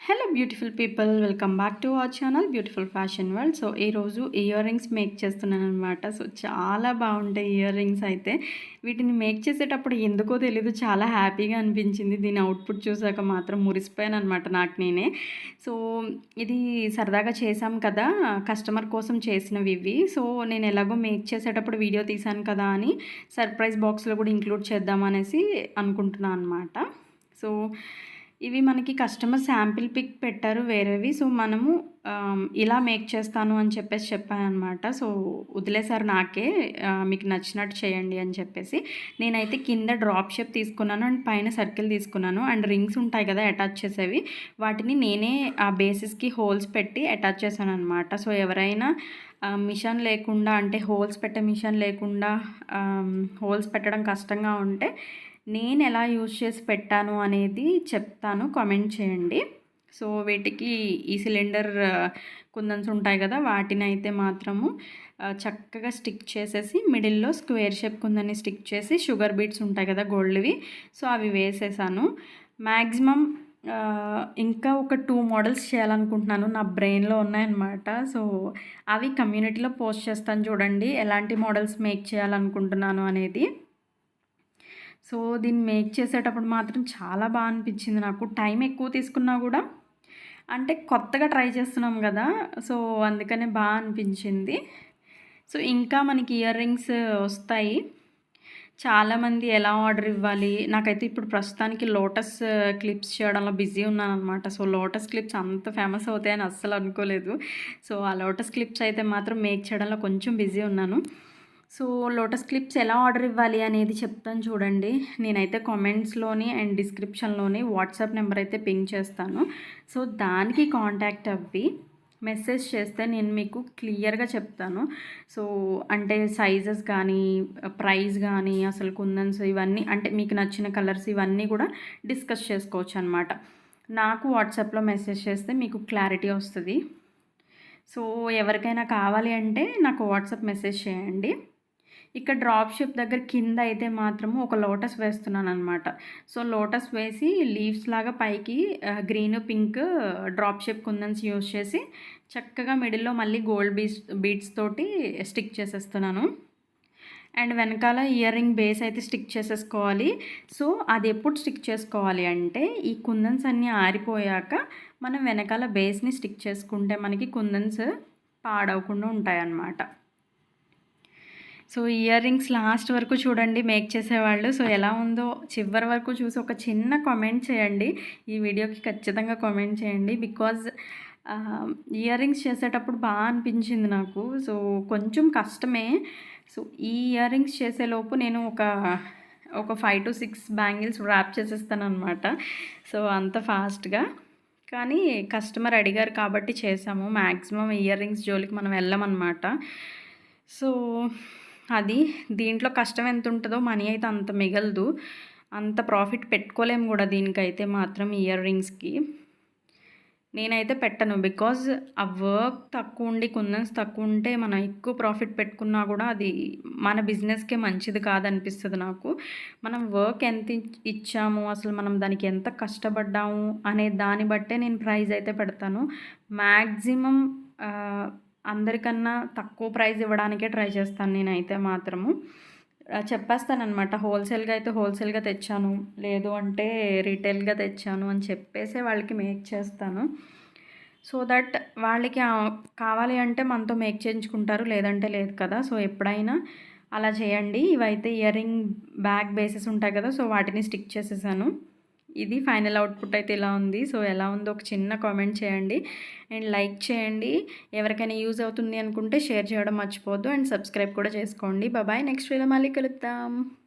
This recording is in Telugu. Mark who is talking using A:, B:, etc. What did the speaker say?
A: Hello beautiful people welcome back to our channel beautiful fashion world so ఈరోజు ఇయర్ రింగ్స్ మేక్ చేస్తున్నాను అనమాట సో చాలా బాగుంటాయి ఇయర్ రింగ్స్ అయితే. వీటిని మేక్ చేసేటప్పుడు ఎందుకో తెలీదు చాలా హ్యాపీగా అనిపించింది. దీని అవుట్పుట్ చూసాక మాత్రం మురిసిపోయాను అనమాట నాకు నేనే. సో ఇది సరదాగా చేశాం కదా కస్టమర్ కోసం చేసినవి ఇవి. సో నేను ఎలాగో మేక్ చేసేటప్పుడు వీడియో తీశాను కదా అని సర్ప్రైజ్ బాక్స్లో కూడా ఇంక్లూడ్ చేద్దామనేసి అనుకుంటున్నాను అనమాట సో ఇవి మనకి కస్టమర్ శాంపిల్ పిక్ పెట్టారు వేరేవి. సో మనము ఇలా మేక్ చేస్తాను అని చెప్పేసి చెప్పాను అనమాట సో వదిలేసారు నాకే మీకు నచ్చినట్టు చేయండి అని చెప్పేసి. నేనైతే కింద డ్రాప్ షేప్ తీసుకున్నాను అండ్ పైన సర్కిల్ తీసుకున్నాను. అండ్ రింగ్స్ ఉంటాయి కదా అటాచ్ చేసేవి. వాటిని నేనే ఆ బేసిస్కి హోల్స్ పెట్టి అటాచ్ చేశాను అనమాట సో ఎవరైనా మిషన్ లేకుండా అంటే హోల్స్ పెట్టే మిషన్ లేకుండా హోల్స్ పెట్టడం కష్టంగా ఉంటే నేను ఎలా యూజ్ చేసి పెట్టాను అనేది చెప్తాను. కామెంట్ చేయండి. సో వీటికి ఈ సిలిండర్ కుందన్స్ ఉంటాయి కదా వాటిని అయితే మాత్రము చక్కగా స్టిక్ చేసేసి మిడిల్లో స్క్వేర్ షేప్ కుందని స్టిక్ చేసి షుగర్ బీట్స్ ఉంటాయి కదా గోల్డ్వి సో అవి వేసేసాను. మ్యాక్సిమం ఇంకా ఒక టూ మోడల్స్ చేయాలనుకుంటున్నాను. నా బ్రెయిన్లో ఉన్నాయన్నమాట. సో అవి కమ్యూనిటీలో పోస్ట్ చేస్తాను చూడండి. ఎలాంటి మోడల్స్ మేక్ చేయాలనుకుంటున్నాను అనేది. సో దీన్ని మేక్ చేసేటప్పుడు మాత్రం చాలా బాగా అనిపించింది నాకు. టైం ఎక్కువ తీసుకున్నా కూడా అంటే కొత్తగా ట్రై చేస్తున్నాం కదా సో అందుకనే బాగా అనిపించింది. సో ఇంకా మనకి ఇయర్ రింగ్స్ వస్తాయి. చాలామంది ఎలా ఆర్డర్ ఇవ్వాలి? నాకైతే ఇప్పుడు ప్రస్తుతానికి లోటస్ క్లిప్స్ చేయడంలో బిజీ ఉన్నాను అనమాట సో లోటస్ క్లిప్స్ అంత ఫేమస్ అవుతాయని అస్సలు అనుకోలేదు. సో ఆ లోటస్ క్లిప్స్ అయితే మాత్రం మేక్ చేయడంలో కొంచెం బిజీ ఉన్నాను. సో లోటస్ క్లిప్స్ ఎలా ఆర్డర్ ఇవ్వాలి అనేది చెప్తాను చూడండి. నేనైతే కామెంట్స్లోని అండ్ డిస్క్రిప్షన్లోని వాట్సాప్ నెంబర్ అయితే పింక్ చేస్తాను. సో దానికి కాంటాక్ట్ అవ్వి మెసేజ్ చేస్తే నేను మీకు క్లియర్గా చెప్తాను. సో అంటే సైజెస్ కానీ ప్రైస్ కానీ అసలు కుందన్స్ ఇవన్నీ అంటే మీకు నచ్చిన కలర్స్ ఇవన్నీ కూడా డిస్కస్ చేసుకోవచ్చు అనమాట నాకు వాట్సాప్లో మెసేజ్ చేస్తే మీకు క్లారిటీ వస్తుంది. సో ఎవరికైనా కావాలి అంటే నాకు వాట్సాప్ మెసేజ్ చేయండి. ఇక్కడ డ్రాప్ షిప్ దగ్గర కింద అయితే మాత్రము ఒక లోటస్ వేస్తున్నాను అనమాట సో లోటస్ వేసి లీవ్స్ లాగా పైకి green pink drop shape kundans use చేసి చక్కగా మిడిల్లో మళ్ళీ గోల్డ్ బీట్స్ బీట్స్ తోటి స్టిక్ చేసేస్తున్నాను. అండ్ వెనకాల ఇయర్ రింగ్ బేస్ అయితే స్టిక్ చేసేసుకోవాలి. సో అది ఎప్పుడు స్టిక్ చేసుకోవాలి అంటే ఈ కుందన్స్ అన్నీ ఆరిపోయాక మనం వెనకాల బేస్ని స్టిక్ చేసుకుంటే మనకి కుందన్స్ పాడవకుండా ఉంటాయన్నమాట. సో ఇయర్ రింగ్స్ లాస్ట్ వరకు చూడండి మేక్ చేసేవాళ్ళు. సో ఎలా ఉందో చివరి వరకు చూసి ఒక చిన్న కామెంట్ చేయండి. ఈ వీడియోకి ఖచ్చితంగా కామెంట్ చేయండి. బికాజ్ ఇయర్ రింగ్స్ చేసేటప్పుడు బాగా అనిపించింది నాకు. సో కొంచెం కష్టమే. సో ఈ ఇయర్ రింగ్స్ చేసేలోపు నేను ఒక ఒక five to six bangles wrap చేసేస్తాను అనమాట సో అంత ఫాస్ట్గా. కానీ కస్టమర్ అడిగారు కాబట్టి చేసాము. మ్యాక్సిమం ఇయర్ రింగ్స్ జోలికి మనం వెళ్ళామన్నమాట. సో అది దీంట్లో కష్టం ఎంత ఉంటుందో మనీ అయితే అంత మిగలదు. అంత ప్రాఫిట్ పెట్టుకోలేము కూడా దీనికైతే మాత్రం ఇయర్ రింగ్స్కి. నేనైతే పెట్టను బికాజ్ ఆ వర్క్ తక్కువ ఉండి కుందన్స్ తక్కువ ఉంటే మనం ఎక్కువ ప్రాఫిట్ పెట్టుకున్నా కూడా అది మన బిజినెస్కే మంచిది కాదనిపిస్తుంది నాకు. మనం వర్క్ ఎంత ఇచ్చాము అసలు మనం దానికి ఎంత కష్టపడ్డాము అనే దాన్ని బట్టే నేను ప్రైజ్ అయితే పెడతాను. మ్యాక్సిమం అందరికన్నా తక్కువ ప్రైస్ ఇవ్వడానికే ట్రై చేస్తాను నేనైతే మాత్రము. చెప్పేస్తానమాట హోల్సేల్గా అయితే హోల్సేల్గా తెచ్చాను. లేదు అంటే రీటైల్గా తెచ్చాను అని చెప్పేసి వాళ్ళకి మేక్ చేస్తాను. సో దట్ వాళ్ళకి కావాలి అంటే మనతో మేక్ చేయించుకుంటారు. లేదంటే లేదు కదా. సో ఎప్పుడైనా అలా చేయండి. ఇవైతే ఇయర్ రింగ్ బ్యాగ్ బేసెస్ ఉంటాయి కదా. సో వాటిని స్టిక్ చేసేసాను. ఇది ఫైనల్ అవుట్పుట్ అయితే ఇలా ఉంది. సో ఎలా ఉందో ఒక చిన్న కామెంట్ చేయండి. అండ్ లైక్ చేయండి. ఎవరికైనా యూజ్ అవుతుంది అనుకుంటే షేర్ చేయడం మర్చిపోవద్దు. అండ్ సబ్స్క్రైబ్ కూడా చేసుకోండి. బాబాయ్ నెక్స్ట్ వీడియో మళ్ళీ కలుద్దాం.